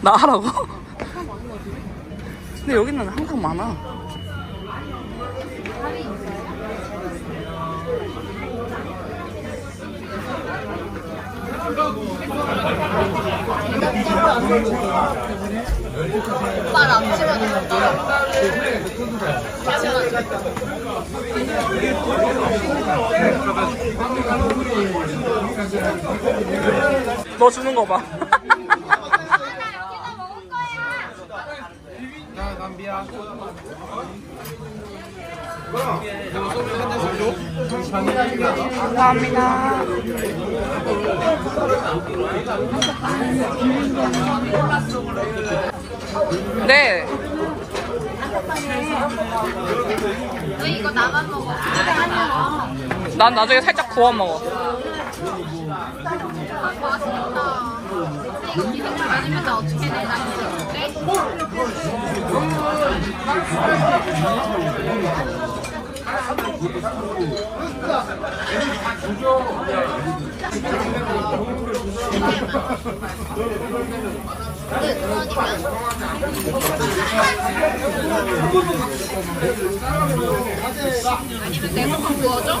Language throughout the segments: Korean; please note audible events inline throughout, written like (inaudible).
나 하라고? 근데 여기는 항상 많아. 오빠를 안 찍어줬다. 너 주는 거 봐. 자, 담비야. 감사합니다. 네. 왜 이거 나만 먹어? 난 나중에 살짝 구워 먹어. 아니면 나 어떻게 내? 나기 아니면 내가 좀 구워줘?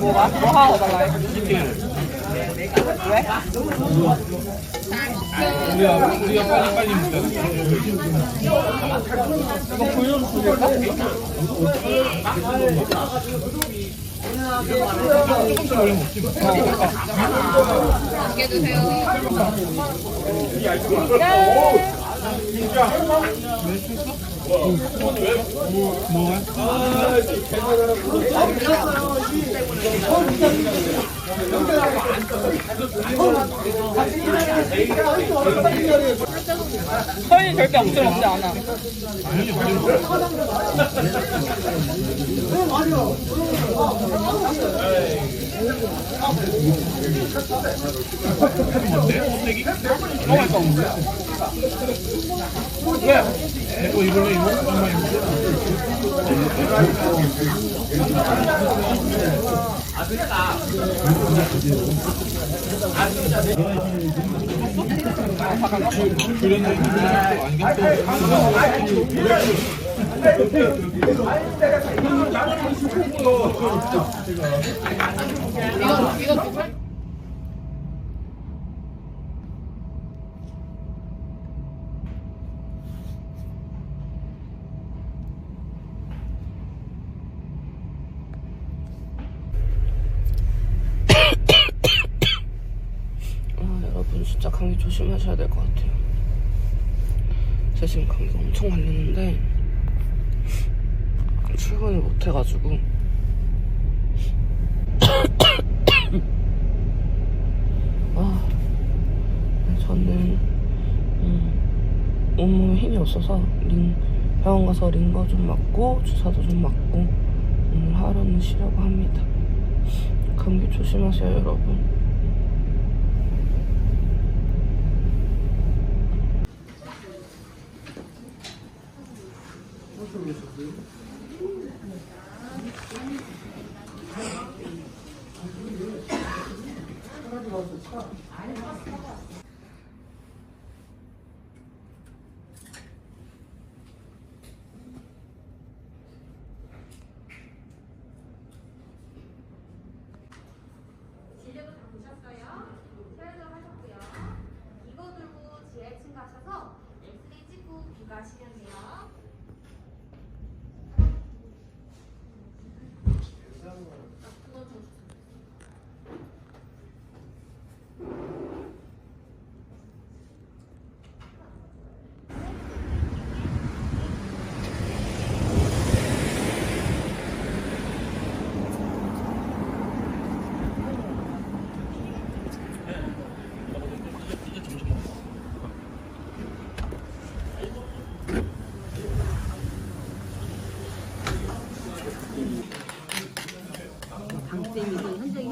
뭐 하나 더 달라 해? 왜? 우리가, 우리가 빨리 빨리 먹자. 이거 불좀 줄일까? 맛있게 드세요. 서인이 절대 먹지 않아. 아니가 이거, 이거? 아, 여러분 진짜 감기 조심하셔야 될 것 같아요. 제가 지금 감기가 엄청 걸렸는데 출근을 못 해가지고 아, 저는 음, 온몸에 힘이 없어서 링 병원 가서 링거 좀 맞고 주사도 좀 맞고 오늘 하루는 쉬려고 합니다. 감기 조심하세요, 여러분.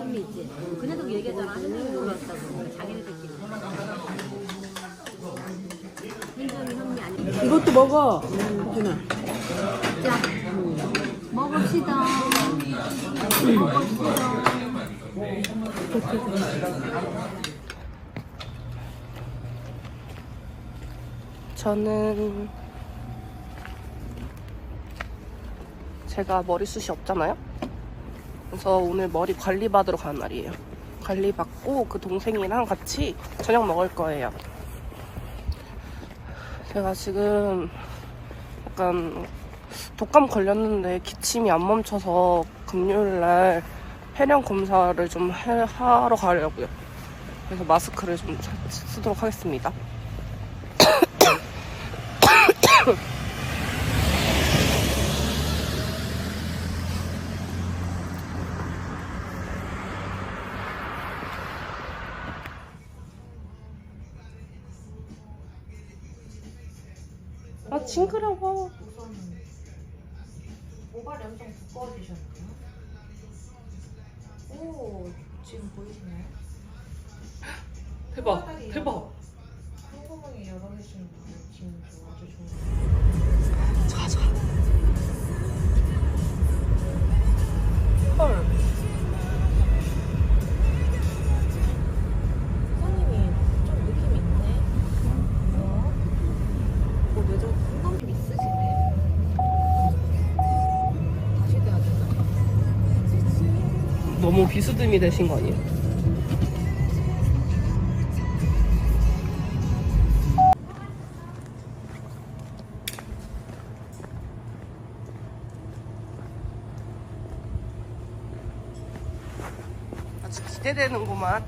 현미 있지. 그네도 얘기하잖아. 현미 몰랐다고. 자기네들끼리. 현정이 현미 아니. 이것도 먹어. 준아. 자, 먹읍시다. 먹읍시다. 저는 제가 머리숱이 없잖아요. 그래서 오늘 머리 관리 받으러 가는 날이에요. 관리 받고 그 동생이랑 같이 저녁 먹을 거예요. 제가 지금 약간 독감 걸렸는데 기침이 안 멈춰서 금요일 날 폐렴 검사를 좀 해- 하러 가려고요. 그래서 마스크를 좀 사- 쓰도록 하겠습니다. (coughs) (coughs) 아 징그러워. 모발이 엄청 두꺼워지셨나요? 오, 지금 보이시나요? 대박 대박. 콩구멍이 여러 개씩 나요. 지금 저 아주 좋은. 자자. 헐. 선생 너무 비스듬히 되신 거 아니에요? 아주 기대되는구만.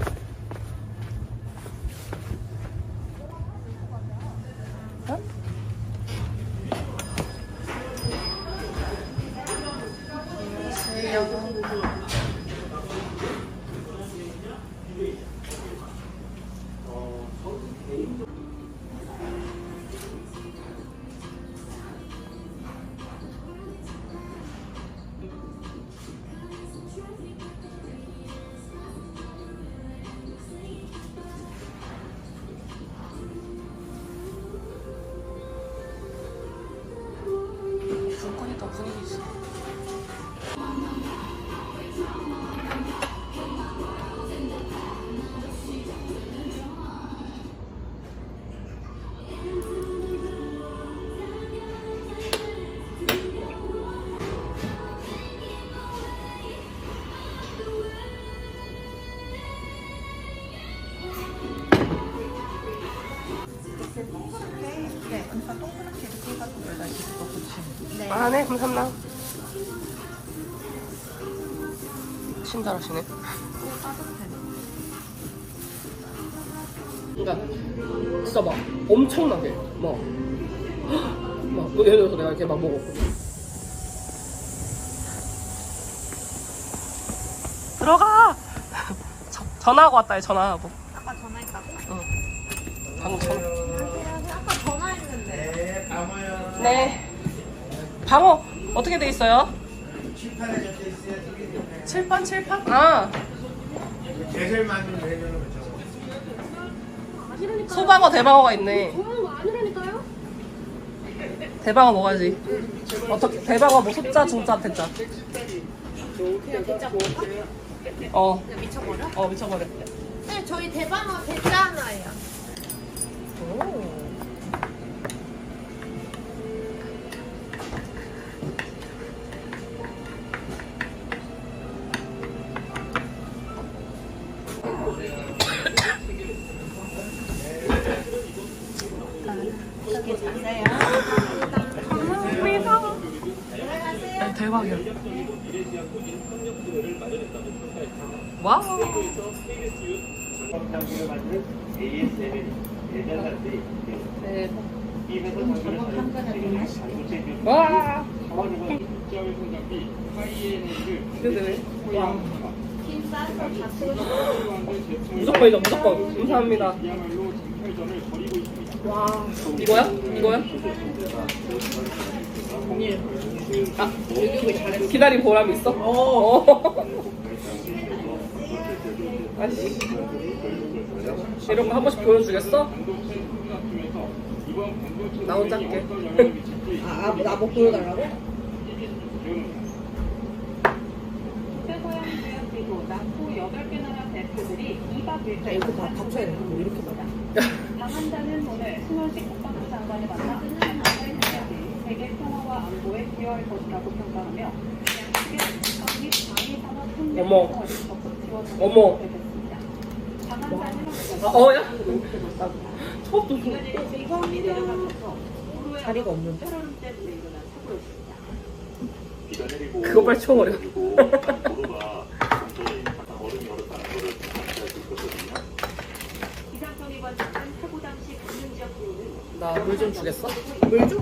네, 감사합니다. 친절하시네. 그러니까 진짜 막 엄청나게 막, 막 예를 들어서 내가 이렇게 막 먹어. 들어가. 저- 전화하고 왔다. 전화하고. 아까 전화했다고? 방금 전화. 아까 전화했는데. 네. 방어 어떻게 돼 있어요? 칠판 칠판? 아 계절만 되면 소방어 대방어가 있네. 어, 아니라니까요? 대방어 먹어야지. 어떻게 대방어 뭐 소자 중자 대자. 그냥 대짜 먹을까? 어. 그냥 미쳐버려? 어 미쳐버려. 네, 저희 대방어 대짜 하나예요. 야, 와. 무조건 이죠, 무조건. 감사합니다. 와, 이거야? 이거야? 아, 기다린 보람이 있어? 어. 아씨. 이런 거 한 번씩 보여주겠어? 나 혼자 할게. 아, 아 나뭐 보여달라고? 서양 지역 그리고 남부 8개 나라 대표들이 2박 1일 자 이렇게 다 닫혀야 돼. 뭐 이렇게 봐. 방한다는 오늘 승원식 국방부 장관을 만나 한나라의 협력이 세계 평화와 안보에 기여할 것이라고 평가하며 양측의 국방 및 방위 산업 협력 어머. 어머. 밝혔습니다. 방한다는 아, 어, 야? 처음 또 이광이 내려가면서 자리가 없는데? 그거 빨리 치워버려. 나 물 좀 주겠어? 물 줘?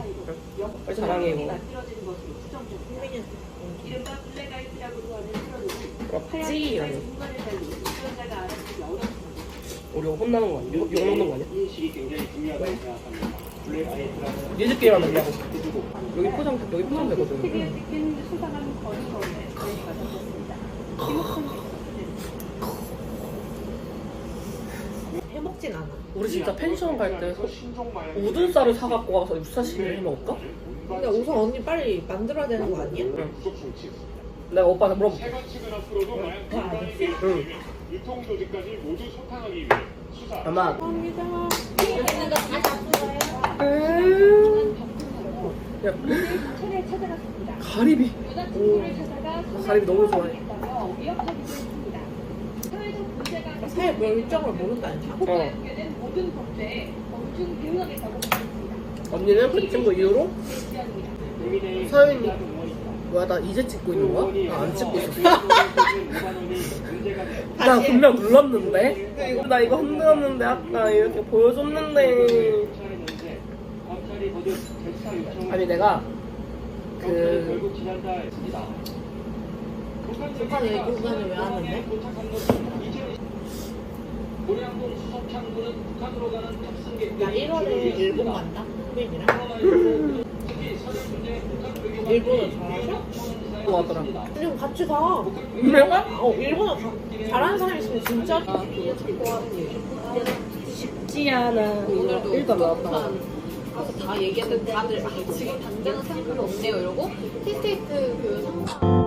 빨리 자랑해, 이거. 것으 우리 혼나는 거 아니야? 욕, 욕 먹는 거 아니야? 니즈게임하면 그냥 여기 포장 여기 포장 되거든. TV에 찍힌 수상한 거리선에 저희가 잡혔습니다. 김옥선 기자입니다. 해먹진 않아. 우리 진짜 펜션 갈 때 우둔 쌀을 사갖고 와서 유사시를 해 먹을까? 근데 우선 언니 빨리 만들어야 되는 거 아니야? 내가 오빠한테 물어볼게. 응. 유통 조직까지 모두 소탕하기 위해 수사 아마. 야, 차례 찾아갔습니다. 가리비. 여자친구를 찾아가 가리비 너무 좋아해. 있다며 위협하기도 했습니다. 사회적 문제가 사회 뭐 일정을 모른다니까. 어. 연계된 모든 법제에 엄중 대응하겠다고 밝혔습니다. 언니는 그 친구 이후로. 서윤이 뭐야 나 이제 찍고 있는 거야? 나 안 찍고 있었어. (laughs) 나 분명 눌렀는데 나 이거 흔들었는데 아까 이렇게 보여줬는데 아니 내가 그 북한 얘기는 왜 하는데? 나 1월에 일본 간다. 후배이랑. (laughs) 일본어 잘하 셔? 뭐 하더라 그냥 같이 가. 내가? 어 일본어 가. 잘하는 사람 있으면 진짜 쉽지 않아 오늘도 일도 안 나왔다 가서 다 얘기했는데 다들 아, 지금 당장은 생각이 없네요 이러고 힐스테이트 그